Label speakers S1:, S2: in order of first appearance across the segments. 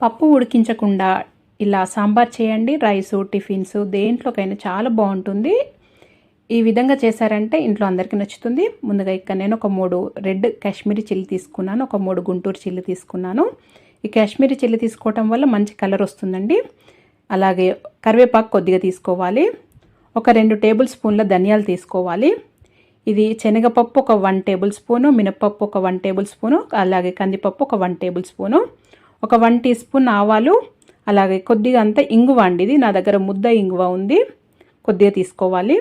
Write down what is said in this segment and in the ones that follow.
S1: పప్పు ఉడికించకుండా ఇలా సాంబార్ చేయండి రైసు టిఫిన్స్ దేంట్లోకైనా చాలా బాగుంటుంది. ఈ విధంగా చేశారంటే ఇంట్లో అందరికీ నచ్చుతుంది. ముందుగా ఇక్కడ నేను ఒక మూడు రెడ్ కాశ్మీరీ చిల్లి తీసుకున్నాను ఒక మూడు గుంటూరు చిల్లి తీసుకున్నాను. ఈ కాశ్మీరీ చిల్లి తీసుకోవటం వల్ల మంచి కలర్ వస్తుందండి. అలాగే కరివేపాకు కొద్దిగా తీసుకోవాలి. ఒక రెండు టేబుల్ స్పూన్ల ధనియాలు తీసుకోవాలి. ఇది శనగపప్పు ఒక వన్ టేబుల్ స్పూను మినపప్పు ఒక వన్ టేబుల్ స్పూను అలాగే కందిపప్పు ఒక వన్ టేబుల్ స్పూను. ఒక వన్ టీ స్పూన్ ఆవాలు అలాగే కొద్దిగా అంతా ఇంగువ అండి ఇది నా దగ్గర ముద్ద ఇంగువ ఉంది. కొద్దిగా తీసుకోవాలి.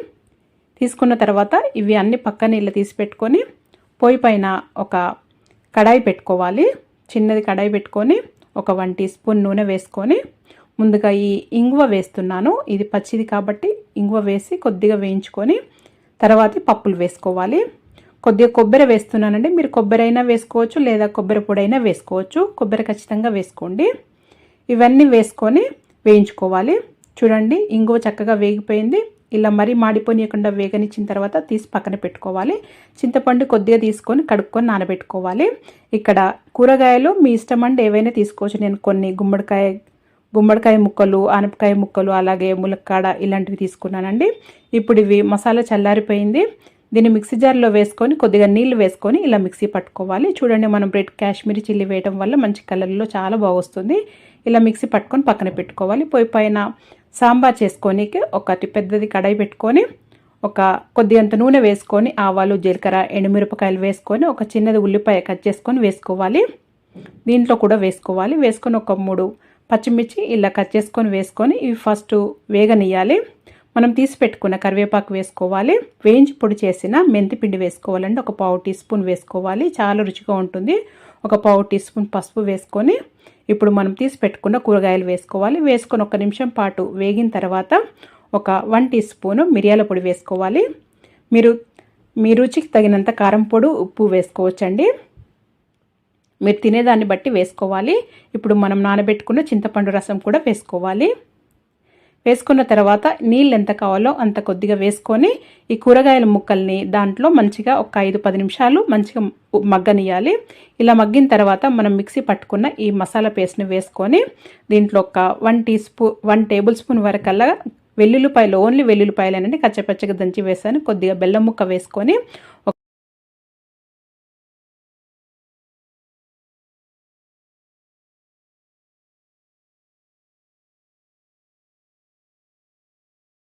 S1: తీసుకున్న తర్వాత ఇవి అన్ని పక్కన ఇలా తీసి పెట్టుకొని పొయ్యి పైన ఒక కడాయి పెట్టుకోవాలి. చిన్నది కడాయి పెట్టుకొని ఒక వన్ టీ స్పూన్ నూనె వేసుకొని ముందుగా ఈ ఇంగువ వేస్తున్నాను. ఇది పచ్చిది కాబట్టి ఇంగువ వేసి కొద్దిగా వేయించుకొని తర్వాత పప్పులు వేసుకోవాలి. కొద్దిగా కొబ్బరి వేస్తున్నానండి. మీరు కొబ్బరి అయినా వేసుకోవచ్చు లేదా కొబ్బరి పొడి అయినా వేసుకోవచ్చు. కొబ్బరి ఖచ్చితంగా వేసుకోండి. ఇవన్నీ వేసుకొని వేయించుకోవాలి. చూడండి ఇంగువ చక్కగా వేగిపోయింది. ఇలా మరీ మాడిపోనీయకుండా వేగనిచ్చిన తర్వాత తీసి పక్కన పెట్టుకోవాలి. చింతపండు కొద్దిగా తీసుకొని కడుక్కొని నానబెట్టుకోవాలి. ఇక్కడ కూరగాయలు మీ ఇష్టం అండి ఏవైనా తీసుకోవచ్చు. నేను కొన్ని గుమ్మడికాయ గుమ్మడికాయ ముక్కలు ఆనపకాయ ముక్కలు అలాగే ములక్కాడ ఇలాంటివి తీసుకున్నానండి. ఇప్పుడు ఇవి మసాలా చల్లారిపోయింది. దీన్ని మిక్సీ జార్లో వేసుకొని కొద్దిగా నీళ్ళు వేసుకొని ఇలా మిక్సీ పట్టుకోవాలి. చూడండి మనం రెడ్ కాశ్మీరీ చిల్లీ వేయడం వల్ల మంచి కలర్లో చాలా బాగొస్తుంది. ఇలా మిక్సీ పట్టుకొని పక్కన పెట్టుకోవాలి. పొయ్యి పైన సాంబార్ చేసుకోనికి ఒకటి పెద్దది కడాయి పెట్టుకొని ఒక కొద్దిగంత నూనె వేసుకొని ఆవాలు జీలకర్ర ఎండుమిరపకాయలు వేసుకొని ఒక చిన్నది ఉల్లిపాయ కట్ చేసుకొని వేసుకోవాలి. దీంట్లో కూడా వేసుకోవాలి. వేసుకొని ఒక మూడు పచ్చిమిర్చి ఇలా కట్ చేసుకొని వేసుకొని ఇవి ఫస్ట్ వేగనియాలి మనం తీసి పెట్టుకున్న కరివేపాకు వేసుకోవాలి. వేయించి పొడి చేసిన మెంతిపిండి వేసుకోవాలండి. ఒక పావు టీ స్పూన్ వేసుకోవాలి. చాలా రుచిగా ఉంటుంది. ఒక పావు టీ స్పూన్ పసుపు వేసుకొని ఇప్పుడు మనం తీసి పెట్టుకున్న కూరగాయలు వేసుకోవాలి. వేసుకొని ఒక నిమిషం పాటు వేగిన తర్వాత ఒక వన్ టీ స్పూను మిరియాల పొడి వేసుకోవాలి. మీరు మీ రుచికి తగినంత కారం పొడి ఉప్పు వేసుకోవచ్చండి. మీరు తినేదాన్ని బట్టి వేసుకోవాలి. ఇప్పుడు మనం నానబెట్టుకున్న చింతపండు రసం కూడా వేసుకోవాలి. వేసుకున్న తర్వాత నీళ్ళు ఎంత కావాలో అంత కొద్దిగా వేసుకొని ఈ కూరగాయల ముక్కల్ని దాంట్లో మంచిగా ఒక ఐదు పది నిమిషాలు మంచిగా మగ్గనియాలి ఇలా మగ్గిన తర్వాత మనం మిక్సీ పట్టుకున్న ఈ మసాలా పేస్ట్ని వేసుకొని దీంట్లో ఒక one teaspoon one tablespoon వరకల్లా వెల్లుల్లిపాయలు ఓన్లీ వెల్లుల్లిపాయలేనండి కచ్చపచ్చగా దంచి వేసాను. కొద్దిగా బెల్లం ముక్క వేసుకొని